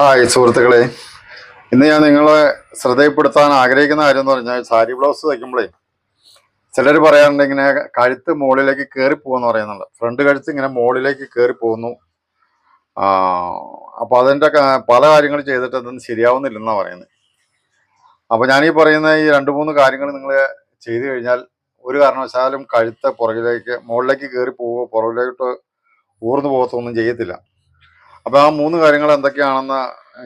Hi സുഹൃത്തുക്കളെ. ഇന്ന് ഞാൻ നിങ്ങളെ ശ്രദ്ധയിൽപ്പെടുത്താൻ ആഗ്രഹിക്കുന്ന കാര്യം എന്ന് പറഞ്ഞാൽ സാരി ബ്ലൗസ് തയ്ക്കുമ്പോഴേ ചിലർ പറയാറുണ്ട് ഇങ്ങനെ കഴുത്ത് മുകളിലേക്ക് കയറി പോകുമെന്ന് പറയുന്നുണ്ട്. ഫ്രണ്ട് കഴുത്ത് ഇങ്ങനെ മുകളിലേക്ക് കയറി പോകുന്നു. അപ്പോൾ അതിന്റെ പല കാര്യങ്ങൾ ചെയ്തിട്ട് അതൊന്നും ശരിയാവുന്നില്ലെന്നാണ് പറയുന്നത്. അപ്പോൾ ഞാൻ ഈ പറയുന്ന ഈ രണ്ട് മൂന്ന് കാര്യങ്ങൾ നിങ്ങൾ ചെയ്തു കഴിഞ്ഞാൽ ഒരു കാരണവശാലും കഴുത്ത് പുറകിലേക്ക് മുകളിലേക്ക് കയറി പോവുകയോ പുറകിലോട്ട് ഊർന്നു പോകത്തൊന്നും ചെയ്യത്തില്ല. അപ്പൊ ആ മൂന്ന് കാര്യങ്ങൾ എന്തൊക്കെയാണെന്ന്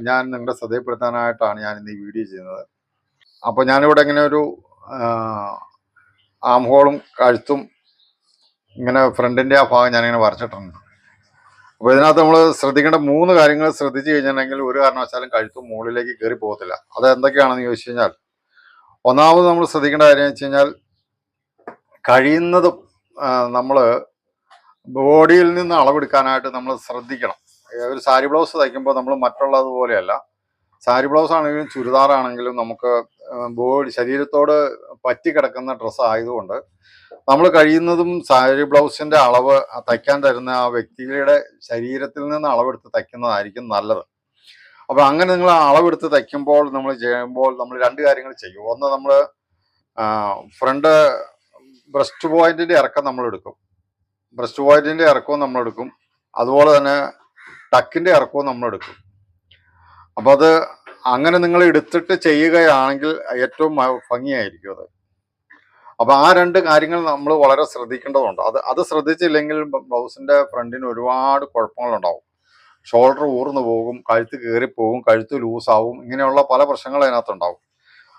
ഞാൻ നിങ്ങളുടെ ശ്രദ്ധയിൽപ്പെടുത്താനായിട്ടാണ് ഞാൻ ഇന്ന് ഈ വീഡിയോ ചെയ്യുന്നത്. അപ്പൊ ഞാനിവിടെ ഇങ്ങനെ ഒരു ആം ഹോളും കഴുത്തും ഇങ്ങനെ ഫ്രണ്ടിന്റെ ആ ഭാഗം ഞാനിങ്ങനെ വരച്ചിട്ടുണ്ട്. അപ്പൊ ഇതിനകത്ത് നമ്മൾ ശ്രദ്ധിക്കേണ്ട മൂന്ന് കാര്യങ്ങൾ ശ്രദ്ധിച്ചു കഴിഞ്ഞിട്ടുണ്ടെങ്കിൽ ഒരു കാരണവശാലും കഴുത്തും മുകളിലേക്ക് കയറി പോകത്തില്ല. അത് എന്തൊക്കെയാണെന്ന് ചോദിച്ചു കഴിഞ്ഞാൽ ഒന്നാമത് നമ്മൾ ശ്രദ്ധിക്കേണ്ട കാര്യം വെച്ച് കഴിഞ്ഞാൽ കഴിയുന്നതും നമ്മൾ ബോഡിയിൽ നിന്ന് അളവെടുക്കാനായിട്ട് നമ്മൾ ശ്രദ്ധിക്കണം. ഒരു സാരി ബ്ലൗസ് തയ്ക്കുമ്പോൾ നമ്മൾ മറ്റുള്ളത് പോലെയല്ല. സാരി ബ്ലൗസ് ആണെങ്കിലും ചുരിദാറാണെങ്കിലും നമുക്ക് ബോഡി ശരീരത്തോട് പറ്റി കിടക്കുന്ന ഡ്രസ്സ് ആയതുകൊണ്ട് നമ്മൾ കഴിയുന്നതും സാരി ബ്ലൗസിന്റെ അളവ് തയ്ക്കാൻ തരുന്ന ആ വ്യക്തിയുടെ ശരീരത്തിൽ നിന്ന് അളവെടുത്ത് തയ്ക്കുന്നതായിരിക്കും നല്ലത്. അപ്പോൾ അങ്ങനെ നിങ്ങൾ അളവെടുത്ത് തയ്ക്കുമ്പോൾ നമ്മൾ ചെയ്യുമ്പോൾ നമ്മൾ രണ്ട് കാര്യങ്ങൾ ചെയ്യും. ഒന്ന് നമ്മൾ ഫ്രണ്ട് ബ്രസ്റ്റ് പോയിന്റിന്റെ ഇറക്കം നമ്മൾ എടുക്കും ബ്രസ്റ്റ് പോയിന്റിന്റെ ഇറക്കവും നമ്മൾ എടുക്കും അതുപോലെ തന്നെ ടക്കിന്റെ ഇറക്കവും നമ്മൾ എടുക്കും. അപ്പോൾ അത് അങ്ങനെ നിങ്ങൾ എടുത്തിട്ട് ചെയ്യുകയാണെങ്കിൽ ഏറ്റവും ഭംഗിയായിരിക്കും അത്. അപ്പോൾ ആ രണ്ട് കാര്യങ്ങൾ നമ്മൾ വളരെ ശ്രദ്ധിക്കേണ്ടതുണ്ട്. അത് അത് ശ്രദ്ധിച്ചില്ലെങ്കിൽ ബ്ലൗസിന്റെ ഫ്രണ്ടിന് ഒരുപാട് കുഴപ്പങ്ങളുണ്ടാവും. ഷോൾഡർ ഊർന്നു പോകും കഴുത്ത് കയറിപ്പോകും കഴുത്ത് ലൂസാവും ഇങ്ങനെയുള്ള പല പ്രശ്നങ്ങളും അതിനകത്തുണ്ടാവും.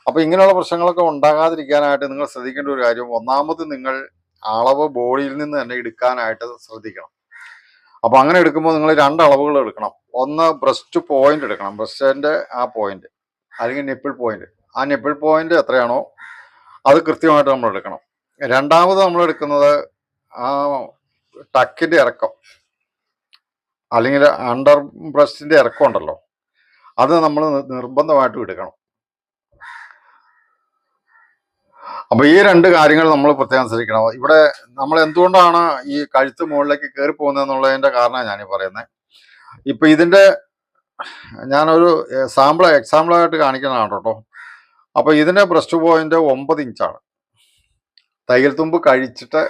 അപ്പോൾ ഇങ്ങനെയുള്ള പ്രശ്നങ്ങളൊക്കെ ഉണ്ടാകാതിരിക്കാനായിട്ട് നിങ്ങൾ ശ്രദ്ധിക്കേണ്ട ഒരു കാര്യം ഒന്നാമത് നിങ്ങൾ അളവ് ബോഡിയിൽ നിന്ന് തന്നെ എടുക്കാനായിട്ട് ശ്രദ്ധിക്കണം. അപ്പൊ അങ്ങനെ എടുക്കുമ്പോൾ നിങ്ങൾ രണ്ട് അളവുകൾ എടുക്കണം. ഒന്ന് ബ്രസ്റ്റ് പോയിന്റ് എടുക്കണം. ബ്രസ്റ്റിന്റെ ആ പോയിന്റ് അല്ലെങ്കിൽ നിപ്പിൾ പോയിന്റ് ആ നിപ്പിൾ പോയിന്റ് എത്രയാണോ അത് കൃത്യമായിട്ട് നമ്മൾ എടുക്കണം. രണ്ടാമത് നമ്മൾ എടുക്കുന്നത് ആ ടക്കിന്റെ ഇറക്കം. അല്ലെങ്കിൽ അണ്ടർ ബ്രസ്റ്റിന്റെ ഇറക്കം ഉണ്ടല്ലോ. അത് നമ്മൾ നിർബന്ധമായിട്ടും എടുക്കണം. അപ്പൊ ഈ രണ്ട് കാര്യങ്ങൾ നമ്മൾ പ്രത്യേകം ശ്രദ്ധിക്കണം. ഇവിടെ നമ്മൾ എന്തുകൊണ്ടാണ് ഈ കഴുത്ത് മുകളിലേക്ക് കയറി പോകുന്നത് കാരണം ഞാൻ പറയുന്നത് ഇപ്പൊ ഇതിന്റെ ഞാനൊരു സാമ്പിൾ എക്സാമ്പിളായിട്ട് കാണിക്കുന്നതാണ് കേട്ടോ. അപ്പൊ ഇതിന്റെ ബ്രസ്റ്റ് പോയിന്റ് ഒമ്പത് ഇഞ്ചാണ് തയ്യൽ തുമ്പ് കഴിച്ചിട്ട്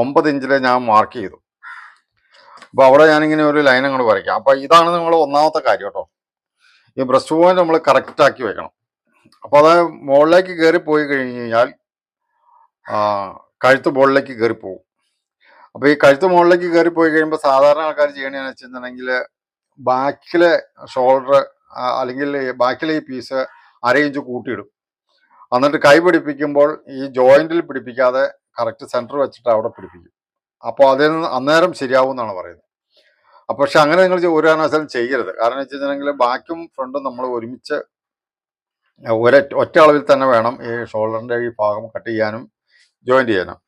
ഒമ്പത് ഇഞ്ചിൽ ഞാൻ മാർക്ക് ചെയ്തു. അപ്പോൾ അവിടെ ഞാനിങ്ങനെ ഒരു ലൈൻ അങ്ങോട്ട് വരയ്ക്കാം. അപ്പോൾ ഇതാണ് നിങ്ങൾ ഒന്നാമത്തെ കാര്യം കേട്ടോ. ഈ ബ്രസ്റ്റ് പോയിന്റ് നമ്മൾ കറക്റ്റ് ആക്കി വെക്കണം. അപ്പൊ അത് മുകളിലേക്ക് കയറി പോയി കഴിഞ്ഞ് കഴിഞ്ഞാൽ കഴുത്ത് മുകളിലേക്ക് കയറി പോകും അപ്പോൾ ഈ കഴുത്ത് മുകളിലേക്ക് കയറി പോയി കഴിയുമ്പോൾ സാധാരണ ആൾക്കാർ ചെയ്യണമെന്ന് വെച്ചിട്ടുണ്ടെങ്കിൽ ബാക്കിലെ ഷോൾഡർ അല്ലെങ്കിൽ ബാക്കിലെ ഈ പീസ് അര ഇഞ്ച് കൂട്ടിയിടും. എന്നിട്ട് കൈ പിടിപ്പിക്കുമ്പോൾ ഈ ജോയിന്റിൽ പിടിപ്പിക്കാതെ കറക്റ്റ് സെന്റർ വെച്ചിട്ട് അവിടെ പിടിപ്പിക്കും. അപ്പോൾ അതിൽ നിന്ന് അന്നേരം ശരിയാവും എന്നാണ് പറയുന്നത്. അപ്പോൾ പക്ഷെ അങ്ങനെ നിങ്ങൾ ഒരു കാരണവശാലും ചെയ്യരുത്. കാരണം വെച്ച് കഴിഞ്ഞിട്ടുണ്ടെങ്കിൽ ബാക്കും ഫ്രണ്ടും നമ്മൾ ഒരുമിച്ച് ഒര ഒറ്റ അളവിൽ തന്നെ വേണം ഈ ഷോൾഡറിന്റെ ഈ ഭാഗം കട്ട് ചെയ്യാനും ജോയിന്റ് ചെയ്യാനും.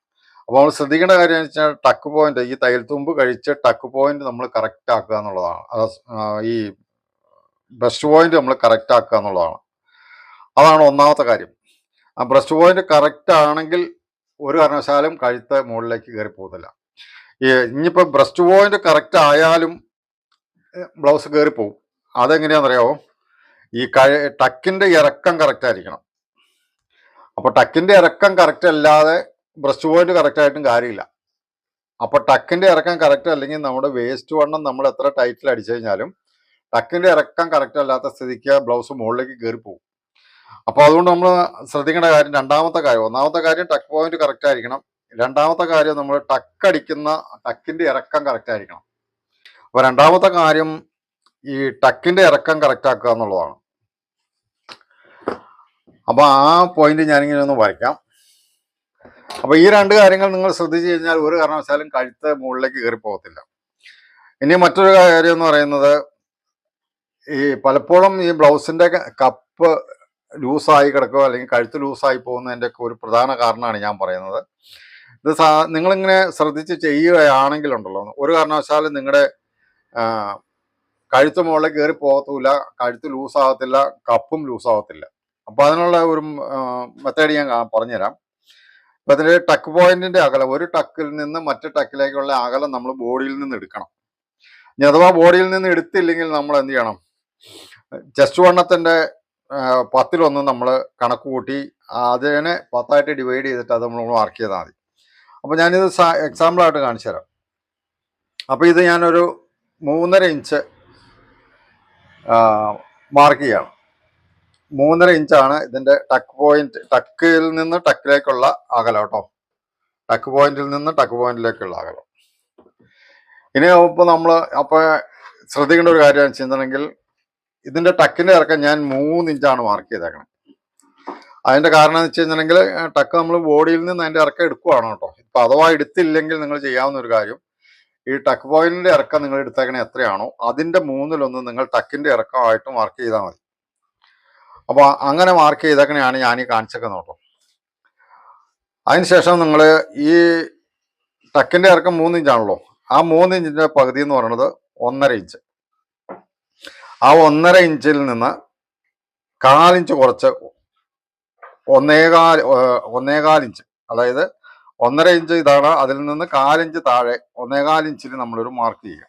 അപ്പോൾ നമ്മൾ ശ്രദ്ധിക്കേണ്ട കാര്യം എന്ന് വെച്ചാൽ ടക്ക് പോയിന്റ് ഈ തയ്യൽ തുമ്പ് കഴിച്ച് ടക്ക് പോയിന്റ് നമ്മൾ കറക്റ്റ് ആക്കുക എന്നുള്ളതാണ്. ഈ ബ്രസ്റ്റ് പോയിന്റ് നമ്മൾ കറക്റ്റ് ആക്കുക എന്നുള്ളതാണ്. അതാണ് ഒന്നാമത്തെ കാര്യം. ആ ബ്രസ്റ്റ് പോയിന്റ് കറക്റ്റ് ആണെങ്കിൽ ഒരു കാരണവശാലും കഴുത്ത് മുകളിലേക്ക് കയറി പോകുന്നില്ല. ഈ ഇനിയിപ്പോൾ ബ്രസ്റ്റ് പോയിന്റ് കറക്റ്റ് ആയാലും ബ്ലൗസ് കയറി പോകും അതെങ്ങനെയാണെന്നറിയാമോ ഈ കഴ ടക്കിന്റെ ഇറക്കം കറക്റ്റ് ആയിരിക്കണം. അപ്പോൾ ടക്കിന്റെ ഇറക്കം കറക്റ്റ് അല്ലാതെ ബ്രസ്റ്റ് പോയിന്റ് കറക്റ്റ് ആയിട്ടും കാര്യമില്ല. അപ്പോൾ ടക്കിന്റെ ഇറക്കം കറക്റ്റ് അല്ലെങ്കിൽ നമ്മുടെ വേസ്റ്റ് വണ്ണം നമ്മൾ എത്ര ടൈറ്റിൽ അടിച്ചു കഴിഞ്ഞാലും ടക്കിന്റെ ഇറക്കം കറക്റ്റ് അല്ലാത്ത സ്ഥിതിക്ക് ബ്ലൗസ് മുകളിലേക്ക് കയറി പോകും. അപ്പോൾ അതുകൊണ്ട് നമ്മൾ ശ്രദ്ധിക്കേണ്ട കാര്യം രണ്ടാമത്തെ കാര്യം ഒന്നാമത്തെ കാര്യം ടക്ക് പോയിന്റ് കറക്റ്റ് ആയിരിക്കണം. രണ്ടാമത്തെ കാര്യം നമ്മൾ ടക്ക് അടിക്കുന്ന ടക്കിന്റെ ഇറക്കം കറക്റ്റ് ആയിരിക്കണം. അപ്പോൾ രണ്ടാമത്തെ കാര്യം ഈ ടക്കിന്റെ ഇറക്കം കറക്റ്റ് ആക്കുക എന്നുള്ളതാണ്. അപ്പൊ ആ പോയിന്റ് ഞാനിങ്ങനെ ഒന്ന് വരയ്ക്കാം. അപ്പോൾ ഈ രണ്ട് കാര്യങ്ങൾ നിങ്ങൾ ശ്രദ്ധിച്ചു കഴിഞ്ഞാൽ ഒരു കാരണവശാലും കഴുത്ത് മുകളിലേക്ക് കയറി പോകത്തില്ല ഇനി മറ്റൊരു കാര്യം എന്ന് പറയുന്നത് ഈ പലപ്പോഴും ഈ ബ്ലൗസിന്റെ കപ്പ് ലൂസായി കിടക്കുക അല്ലെങ്കിൽ കഴുത്ത് ലൂസായി പോകുന്നതിന്റെ ഒക്കെ ഒരു പ്രധാന കാരണമാണ് ഞാൻ പറയുന്നത്. ഇത് സാ നിങ്ങളിങ്ങനെ ശ്രദ്ധിച്ച് ചെയ്യുകയാണെങ്കിലുണ്ടല്ലോ. ഒരു കാരണവശാലും നിങ്ങളുടെ കഴുത്ത് മുകളിൽ കയറി പോകത്തൂല കഴുത്ത് ലൂസാകത്തില്ല കപ്പും ലൂസാകത്തില്ല അപ്പൊ അതിനുള്ള ഒരു മെത്തേഡ് ഞാൻ പറഞ്ഞുതരാം. അപ്പൊ അതിന്റെ ടക്ക് പോയിന്റിന്റെ അകലം ഒരു ടക്കിൽ നിന്ന് മറ്റു ടക്കിലേക്കുള്ള അകലം നമ്മൾ ബോഡിയിൽ നിന്ന് എടുക്കണം. ഇനി അഥവാ ബോഡിയിൽ നിന്ന് എടുത്തില്ലെങ്കിൽ നമ്മൾ എന്ത് ചെയ്യണം? ജസ്റ്റ് വണ്ണത്തിന്റെ ആ, പത്തിലൊന്ന് നമ്മൾ കണക്ക് കൂട്ടി അതിനെ പത്തായിട്ട് ഡിവൈഡ് ചെയ്തിട്ട് അത് നമ്മൾ മാർക്ക് ചെയ്താൽ മതി. അപ്പോൾ ഞാനിത് എക്സാമ്പിളായിട്ട് കാണിച്ചു തരാം. അപ്പോൾ ഇത് ഞാനൊരു മൂന്നര ഇഞ്ച് മാർക്ക് ചെയ്യണം. മൂന്നര ഇഞ്ചാണ് ഇതിന്റെ ടക്ക് പോയിന്റ് ടക്കിൽ നിന്ന് ടക്കിലേക്കുള്ള അകലം കേട്ടോ. ടക്ക് പോയിന്റിൽ നിന്ന് ടക്ക് പോയിന്റിലേക്കുള്ള അകലം. ഇനി ഇപ്പോൾ നമ്മൾ അപ്പോൾ ശ്രദ്ധിക്കേണ്ട ഒരു കാര്യം വെച്ചിട്ടുണ്ടെങ്കിൽ ഇതിന്റെ ടക്കിന്റെ ഇറക്കം ഞാൻ മൂന്ന് ഇഞ്ചാണ് മാർക്ക് ചെയ്തേക്കണം. അതിന്റെ കാരണം എന്ന് വെച്ച് കഴിഞ്ഞിട്ടുണ്ടെങ്കിൽ ടക്ക് നമ്മൾ ബോഡിയിൽ നിന്ന് അതിന്റെ ഇറക്കം എടുക്കുവാണ് കേട്ടോ. ഇപ്പൊ അഥവാ എടുത്തില്ലെങ്കിൽ നിങ്ങൾ ചെയ്യാവുന്ന ഒരു കാര്യം ഈ ടക്ക് പോയിന്റിന്റെ ഇറക്കം നിങ്ങൾ എടുത്തേക്കണേ എത്രയാണോ അതിന്റെ മൂന്നിലൊന്ന് നിങ്ങൾ ടക്കിന്റെ ഇറക്കമായിട്ട് മാർക്ക് ചെയ്താൽ മതി. അപ്പൊ അങ്ങനെ മാർക്ക് ചെയ്തേക്കണെയാണ് ഞാൻ ഈ കാണിച്ചേക്കുന്നത് കേട്ടോ. അതിനുശേഷം നിങ്ങൾ ഈ ടക്കിന്റെ ഇറക്കം മൂന്ന് ഇഞ്ചാണല്ലോ ആ മൂന്ന് ഇഞ്ചിന്റെ പകുതി എന്ന് പറയുന്നത് ഒന്നര ഇഞ്ച് ആ ഒന്നര ഇഞ്ചിൽ നിന്ന് കാലിഞ്ച് കുറച്ച് ഒന്നേകാൽ ഒന്നേകാൽ ഇഞ്ച് അതായത് ഒന്നര ഇഞ്ച് ഇതാണ് അതിൽ നിന്ന് കാലിഞ്ച് താഴെ ഒന്നേകാൽ ഇഞ്ചിൽ നമ്മളൊരു മാർക്ക് ചെയ്യുക.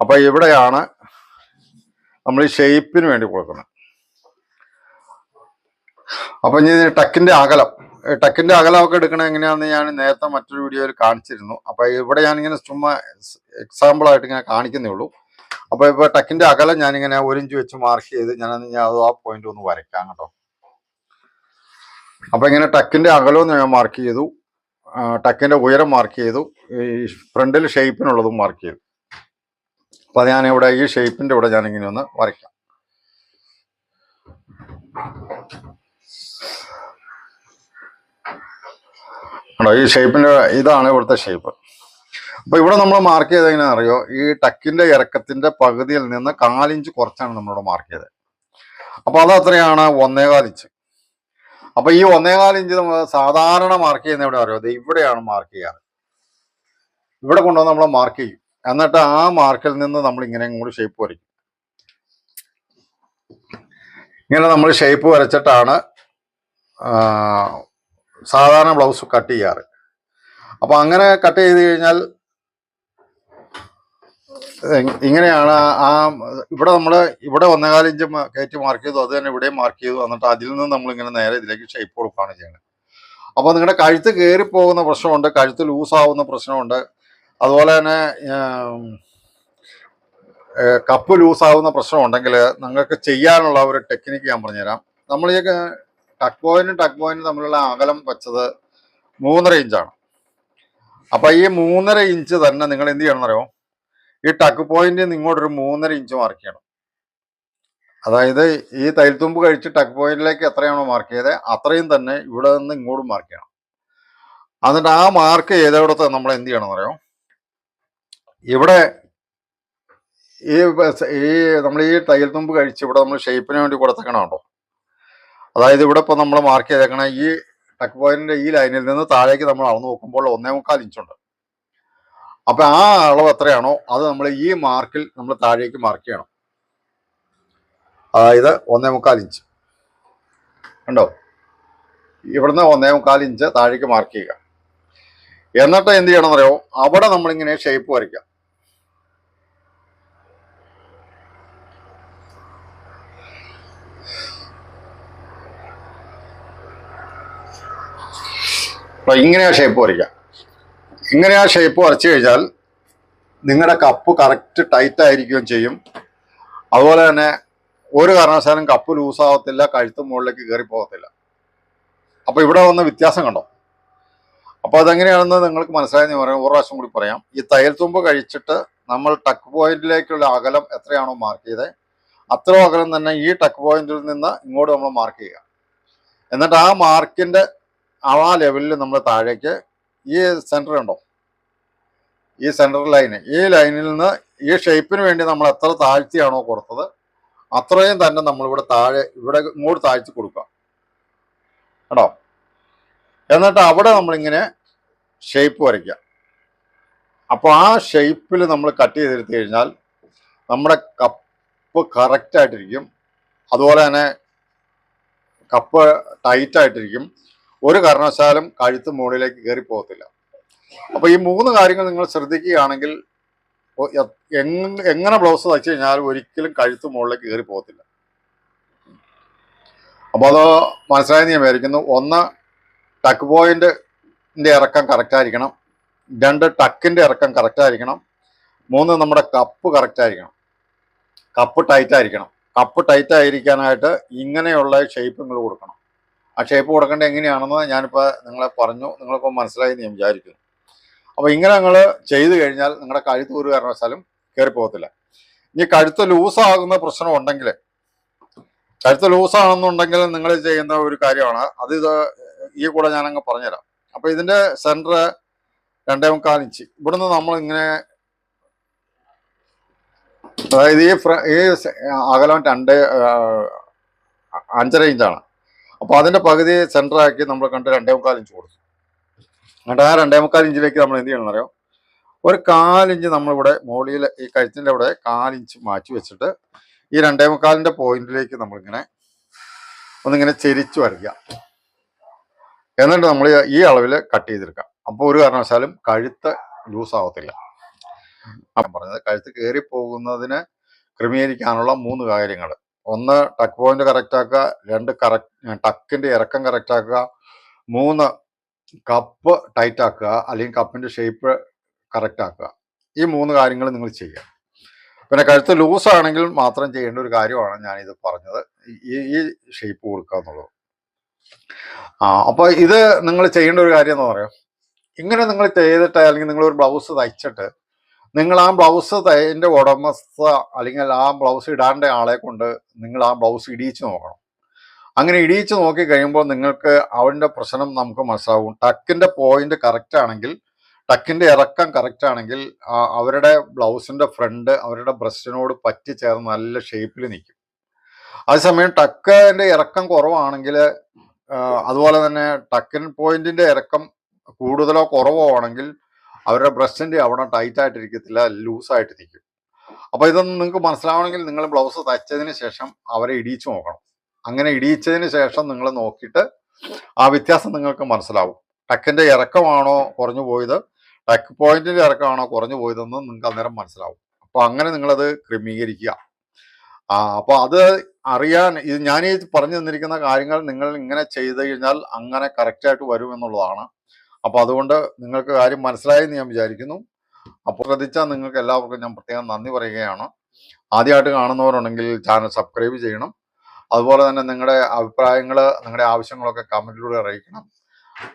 അപ്പൊ ഇവിടെയാണ് നമ്മൾ ഈ ഷേപ്പിന് വേണ്ടി കൊടുക്കുന്നത്. അപ്പൊ ഇനി ടക്കിന്റെ അകലം. ടക്കിന്റെ അകലമൊക്കെ എടുക്കണത് എങ്ങനെയാണെന്ന് ഞാൻ നേരത്തെ മറ്റൊരു വീഡിയോയിൽ കാണിച്ചിരുന്നു. അപ്പൊ ഇവിടെ ഞാൻ ഇങ്ങനെ ചുമ്മാ എക്സാമ്പിൾ ആയിട്ട് ഇങ്ങനെ കാണിക്കുന്നേ ഉള്ളൂ. അപ്പൊ ഇപ്പൊ ടക്കിന്റെ അകലം ഞാനിങ്ങനെ ഒരു ഇഞ്ച് വെച്ച് മാർക്ക് ചെയ്ത് ഞാൻ ഞാൻ ആ പോയിന്റ് ഒന്ന് വരയ്ക്കാം കേട്ടോ. അപ്പൊ ഇങ്ങനെ ടക്കിന്റെ അകലവും ഞാൻ മാർക്ക് ചെയ്തു. ടക്കിന്റെ ഉയരം മാർക്ക് ചെയ്തു. ഈ ഫ്രണ്ടിൽ ഷേപ്പിനുള്ളതും മാർക്ക് ചെയ്തു. അപ്പൊ ഞാൻ ഇവിടെ ഈ ഷേപ്പിന്റെ ഇവിടെ ഞാൻ ഇങ്ങനെ ഒന്ന് വരയ്ക്കാം. കണ്ടോ ഈ ഷേപ്പിന്റെ ഇതാണ് ഇവിടുത്തെ ഷേപ്പ്. അപ്പോൾ ഇവിടെ നമ്മൾ മാർക്ക് ചെയ്ത് എങ്ങനെ അറിയോ ഈ ടക്കിന്റെ ഇറക്കത്തിന്റെ പകുതിയിൽ നിന്ന് കാലിഞ്ച് കുറച്ചാണ് നമ്മളിവിടെ മാർക്ക് ചെയ്തത്. അപ്പോൾ അത് അത്രയാണ് ഒന്നേകാലിഞ്ച് അപ്പോൾ അപ്പൊ ഈ ഒന്നേകാലിഞ്ച് നമ്മൾ സാധാരണ മാർക്ക് ചെയ്യുന്ന എവിടെ അറിയോ? അത് ഇവിടെയാണ് മാർക്ക് ചെയ്യാറ്. ഇവിടെ കൊണ്ടുവന്ന് നമ്മൾ മാർക്ക് ചെയ്യും. എന്നിട്ട് ആ മാർക്കിൽ നിന്ന് നമ്മൾ ഇങ്ങനെ ഇങ്ങോട്ട് ഷേപ്പ് വരയ്ക്കും. ഇങ്ങനെ നമ്മൾ ഷേപ്പ് വരച്ചിട്ടാണ് സാധാരണ ബ്ലൗസ് കട്ട് ചെയ്യാറ്. അപ്പം അങ്ങനെ കട്ട് ചെയ്ത് കഴിഞ്ഞാൽ ഇങ്ങനെയാണ് ആ ഇവിടെ നമ്മൾ ഇവിടെ മ- കയറ്റി മാർക്ക് ചെയ്തു അത് തന്നെ ഇവിടെ മാർക്ക് ചെയ്തു എന്നിട്ട് അതിൽ നിന്ന് നമ്മൾ ഇങ്ങനെ നേരെ ഇതിലേക്ക് ഷേപ്പ് കൊടുക്കുകയാണ് ചെയ്യുന്നത്. അപ്പോൾ നിങ്ങളുടെ കഴുത്ത് കയറി പോകുന്ന പ്രശ്നമുണ്ട് കഴുത്ത് ലൂസാവുന്ന പ്രശ്നമുണ്ട് അതുപോലെ തന്നെ കപ്പ് ലൂസാവുന്ന പ്രശ്നമുണ്ടെങ്കിൽ പ്രശ്നം നിങ്ങൾക്ക് ചെയ്യാനുള്ള ഒരു ടെക്നിക്ക് ഞാൻ പറഞ്ഞുതരാം. നമ്മൾ ഈ ടക്ക് പോയിന്റും ടക്ക് പോയിന്റും തമ്മിലുള്ള അകലം വെച്ചത് മൂന്നര ഇഞ്ചാണ്. അപ്പൊ ഈ മൂന്നര ഇഞ്ച് തന്നെ നിങ്ങൾ എന്ത് ചെയ്യണം അറിയോ ഈ ടക്ക് പോയിന്റ് നിന്ന് ഇങ്ങോട്ടൊരു മൂന്നര ഇഞ്ച് മാർക്ക് ചെയ്യണം. അതായത് ഈ തൈൽത്തുമ്പ് കഴിച്ച് ടക്ക് പോയിന്റിലേക്ക് എത്രയാണോ മാർക്ക് ചെയ്തത് അത്രയും തന്നെ ഇവിടെ നിന്ന് ഇങ്ങോട്ടും മാർക്ക് ചെയ്യണം. എന്നിട്ട് ആ മാർക്ക് ചെയ്തവിടത്ത് നമ്മൾ എന്ത് ചെയ്യണം അറിയോ ഇവിടെ ഈ ഈ നമ്മൾ ഈ തയ്യൽ തുമ്പ് കഴിച്ച് ഇവിടെ നമ്മൾ ഷേപ്പിന് വേണ്ടി കൊടുത്തേക്കണോ അതായത് ഇവിടെ ഇപ്പൊ നമ്മൾ മാർക്ക് ചെയ്തേക്കണ ഈ ടക്ക് പോയിന്റിന്റെ ഈ ലൈനിൽ നിന്ന് താഴേക്ക് നമ്മൾ അളന്ന് നോക്കുമ്പോൾ ഒന്നേ മുക്കാൽ ഇഞ്ചുണ്ട് അപ്പൊ ആ അളവ് എത്രയാണോ അത് നമ്മൾ ഈ മാർക്കിൽ നമ്മൾ താഴേക്ക് മാർക്ക് ചെയ്യണം. അതായത് ഒന്നേ മുക്കാൽ ഇഞ്ച് ഉണ്ടോ ഇവിടുന്ന് ഒന്നേ മുക്കാൽ ഇഞ്ച് താഴേക്ക് മാർക്ക് ചെയ്യുക. എന്നിട്ട് എന്ത് ചെയ്യണം അറിയോ അവിടെ നമ്മളിങ്ങനെ ഷേപ്പ് വരയ്ക്കാം അപ്പൊ ഇങ്ങനെ ഷേപ്പ് വരയ്ക്കാം. ഇങ്ങനെ ആ ഷേപ്പ് വരച്ചു കഴിഞ്ഞാൽ നിങ്ങളുടെ കപ്പ് കറക്റ്റ് ടൈറ്റ് ആയിരിക്കുകയും ചെയ്യും. അതുപോലെ തന്നെ ഒരു കാരണവശാലും കപ്പ് ലൂസാവത്തില്ല കഴുത്ത് മുകളിലേക്ക് കയറി പോകത്തില്ല. അപ്പോൾ ഇവിടെ വന്ന വ്യത്യാസം കണ്ടോ? അപ്പോൾ അതെങ്ങനെയാണെന്ന് നിങ്ങൾക്ക് മനസ്സിലായെന്ന് പറയാം. ഒരു പ്രാവശ്യം കൂടി പറയാം. ഈ തയ്യൽ തുമ്പ് കഴിച്ചിട്ട് നമ്മൾ ടക്ക് പോയിന്റിലേക്കുള്ള അകലം എത്രയാണോ മാർക്ക് ചെയ്തത് അത്ര അകലം തന്നെ ഈ ടക്ക് പോയിന്റിൽ നിന്ന് ഇങ്ങോട്ട് നമ്മൾ മാർക്ക് ചെയ്യുക. എന്നിട്ട് ആ മാർക്കിന്റെ ആ ലെവലിൽ നമ്മൾ താഴേക്ക് ഈ സെന്റർ ഉണ്ടോ ഈ സെന്റർ ലൈന് ഈ ലൈനിൽ നിന്ന് ഈ ഷേപ്പിന് വേണ്ടി നമ്മൾ എത്ര താഴ്ത്തിയാണോ കൊടുത്തത് അത്രയും തന്നെ നമ്മളിവിടെ താഴെ ഇവിടെ ഇങ്ങോട്ട് താഴ്ത്തി കൊടുക്കുക. കേട്ടോ? എന്നിട്ട് അവിടെ നമ്മളിങ്ങനെ ഷേപ്പ് വരയ്ക്കാം അപ്പോൾ ആ ഷേപ്പിൽ നമ്മൾ കട്ട് ചെയ്തെടുത്തു കഴിഞ്ഞാൽ നമ്മുടെ കപ്പ് കറക്റ്റായിട്ടിരിക്കും അതുപോലെ തന്നെ കപ്പ് ടൈറ്റ് ആയിട്ടിരിക്കും. ഒരു കാരണവശാലും കഴുത്ത് മുകളിലേക്ക് കയറി പോകത്തില്ല. അപ്പൊ ഈ മൂന്ന് കാര്യങ്ങൾ നിങ്ങൾ ശ്രദ്ധിക്കുകയാണെങ്കിൽ എങ്ങനെ ബ്ലൗസ് തയ്ച്ചു കഴിഞ്ഞാലും ഒരിക്കലും കഴുത്ത് മുകളിലേക്ക് കയറി പോകത്തില്ല. അപ്പോൾ അത് മനസ്സിലായെന്ന് ഞാൻ വിചാരിക്കുന്നു. ഒന്ന് ടക്ക് പോയിന്റിന്റെ ഇറക്കം കറക്റ്റ് ആയിരിക്കണം. രണ്ട് ടക്കിന്റെ ഇറക്കം കറക്റ്റ് ആയിരിക്കണം. മൂന്ന് നമ്മുടെ കപ്പ് കറക്റ്റ് ആയിരിക്കണം. കപ്പ് ടൈറ്റായിരിക്കണം കപ്പ് ടൈറ്റ് ആയിരിക്കാനായിട്ട് ഇങ്ങനെയുള്ള ഷേപ്പ് നിങ്ങൾ കൊടുക്കണം. ആ ഷേപ്പ് കൊടുക്കേണ്ടത് എങ്ങനെയാണെന്ന് ഞാനിപ്പോൾ നിങ്ങളെ പറഞ്ഞു. നിങ്ങളിപ്പോൾ മനസ്സിലായി ഞാൻ വിചാരിക്കുന്നു. അപ്പോൾ ഇങ്ങനെ നിങ്ങൾ ചെയ്തു കഴിഞ്ഞാൽ നിങ്ങളുടെ കഴുത്ത് ഒരു കാരണവശാലും കയറിപ്പോകത്തില്ല ഇനി കഴുത്ത് ലൂസാകുന്ന പ്രശ്നം ഉണ്ടെങ്കിൽ കഴുത്ത് ലൂസാണെന്നുണ്ടെങ്കിൽ നിങ്ങൾ ചെയ്യുന്ന ഒരു കാര്യമാണ്. അത് ഇത് ഈ കൂടെ ഞാനങ്ങ് പറഞ്ഞുതരാം. അപ്പോൾ ഇതിന്റെ സെന്റർ രണ്ടേ മുക്കാൽ ഇഞ്ച് ഇവിടുന്ന് നമ്മൾ ഇങ്ങനെ അതായത് ഈ ഈ അകലം രണ്ട് അഞ്ചര ഇഞ്ചാണ് അപ്പോൾ അതിന്റെ പകുതി സെന്ററാക്കി നമ്മൾ കണ്ട് രണ്ടേ മുക്കാൽ ഇഞ്ച് കൊടുത്തു എന്നിട്ട് ആ രണ്ടേ മുക്കാൽ ഇഞ്ചിലേക്ക് നമ്മൾ എന്ത് ചെയ്യണം അറിയാം ഒരു കാലിഞ്ച് നമ്മളിവിടെ മുകളിൽ ഈ കഴുത്തിന്റെ ഇവിടെ കാലിഞ്ച് മാറ്റി വെച്ചിട്ട് ഈ രണ്ടേ മുക്കാലിന്റെ പോയിന്റിലേക്ക് നമ്മളിങ്ങനെ ഒന്നിങ്ങനെ ചെരിച്ചു വരയ്ക്കുക. എന്നിട്ട് നമ്മൾ ഈ അളവിൽ കട്ട് ചെയ്തെടുക്കാം. അപ്പോൾ ഒരു കാരണവശാലും കഴുത്ത് ലൂസ് ആവത്തില്ല. പറഞ്ഞത് കഴുത്ത് കയറി പോകുന്നതിന് ക്രമീകരിക്കാനുള്ള മൂന്ന് കാര്യങ്ങൾ ഒന്ന് ടക്ക് പോയിന്റ് കറക്റ്റ് ആക്കുക രണ്ട് കറക്റ്റ് ടക്കിന്റെ ഇറക്കം കറക്റ്റ് ആക്കുക മൂന്ന് കപ്പ് ടൈറ്റ് ആക്കുക അല്ലെങ്കിൽ കപ്പിന്റെ ഷേപ്പ് കറക്റ്റ് ആക്കുക. ഈ മൂന്ന് കാര്യങ്ങൾ നിങ്ങൾ ചെയ്യുക. പിന്നെ കഴുത്ത് ലൂസ് ആണെങ്കിൽ മാത്രം ചെയ്യേണ്ട ഒരു കാര്യമാണ് ഞാൻ ഇത് പറഞ്ഞത്. ഈ ഈ ഷേപ്പ് കൊടുക്കുക എന്നുള്ളത്. ആ അപ്പോൾ ഇത് നിങ്ങൾ ചെയ്യേണ്ട ഒരു കാര്യം എന്ന് പറയാം. ഇങ്ങനെ നിങ്ങൾ ചെയ്തിട്ട് അല്ലെങ്കിൽ നിങ്ങൾ ഒരു ബ്ലൗസ് തയ്ച്ചിട്ട് നിങ്ങൾ ആ ബ്ലൗസ് തയ്യന്റെ ഉടമസ്ഥ അല്ലെങ്കിൽ ആ ബ്ലൗസ് ഇടാണ്ട ആളെ കൊണ്ട് നിങ്ങൾ ആ ബ്ലൗസ് ഇടിയിച്ച് നോക്കണം. അങ്ങനെ ഇടിയിച്ച് നോക്കി കഴിയുമ്പോൾ നിങ്ങൾക്ക് അവന്റെ പ്രശ്നം നമുക്ക് മനസ്സിലാവും. ടക്കിന്റെ പോയിന്റ് കറക്റ്റ് ആണെങ്കിൽ ടക്കിന്റെ ഇറക്കം കറക്റ്റ് ആണെങ്കിൽ അവരുടെ ബ്ലൗസിന്റെ ഫ്രണ്ട് അവരുടെ ബ്രസ്റ്റിനോട് പറ്റി ചേർന്ന് നല്ല ഷേപ്പിൽ നിൽക്കും. അതേസമയം ടക്കിന്റെ ഇറക്കം കുറവാണെങ്കിൽ അതുപോലെ തന്നെ ടക്കിൻ പോയിന്റിന്റെ ഇറക്കം കൂടുതലോ കുറവോ ആണെങ്കിൽ അവരുടെ ബ്രസ്റ്റിന്റെ അവിടെ ടൈറ്റായിട്ടിരിക്കത്തില്ല ലൂസായിട്ട് നിൽക്കും അപ്പോൾ ഇതൊന്നും നിങ്ങൾക്ക് മനസ്സിലാവണമെങ്കിൽ നിങ്ങൾ ബ്ലൗസ് തയ്ച്ചതിന് ശേഷം അവരെ ഇടിയിച്ച് നോക്കണം. അങ്ങനെ ഇടിയിച്ചതിന് ശേഷം നിങ്ങൾ നോക്കിയിട്ട് ആ വ്യത്യാസം നിങ്ങൾക്ക് മനസ്സിലാവും. ടക്കിന്റെ ഇറക്കമാണോ കുറഞ്ഞു പോയത്? ടക്ക് പോയിന്റിന്റെ ഇറക്കമാണോ കുറഞ്ഞു പോയതെന്ന് നിങ്ങൾക്ക് അന്നേരം മനസ്സിലാവും. അപ്പോൾ അങ്ങനെ നിങ്ങളത് ക്രമീകരിക്കുക. ആ അപ്പോൾ അത് അറിയാൻ ഇത് ഞാൻ ഈ പറഞ്ഞു തന്നിരിക്കുന്ന കാര്യങ്ങൾ നിങ്ങൾ ഇങ്ങനെ ചെയ്തു കഴിഞ്ഞാൽ അങ്ങനെ കറക്റ്റായിട്ട് വരും എന്നുള്ളതാണ് അപ്പോൾ അതുകൊണ്ട് നിങ്ങൾക്ക് കാര്യം മനസ്സിലായെന്ന് ഞാൻ വിചാരിക്കുന്നു. അപ്പോൾ ശ്രദ്ധിച്ചാൽ നിങ്ങൾക്ക് എല്ലാവർക്കും ഞാൻ പ്രത്യേകം നന്ദി പറയുകയാണ്. ആദ്യമായിട്ട് കാണുന്നവരുണ്ടെങ്കിൽ ചാനൽ സബ്സ്ക്രൈബ് ചെയ്യണം. അതുപോലെ തന്നെ നിങ്ങളുടെ അഭിപ്രായങ്ങൾ നിങ്ങളുടെ ആവശ്യങ്ങളൊക്കെ കമന്റിലൂടെ അറിയിക്കണം.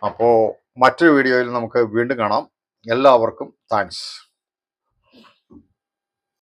അപ്പോൾ മറ്റൊരു വീഡിയോയിൽ നമുക്ക് വീണ്ടും കാണാം. എല്ലാവർക്കും താങ്ക്സ്.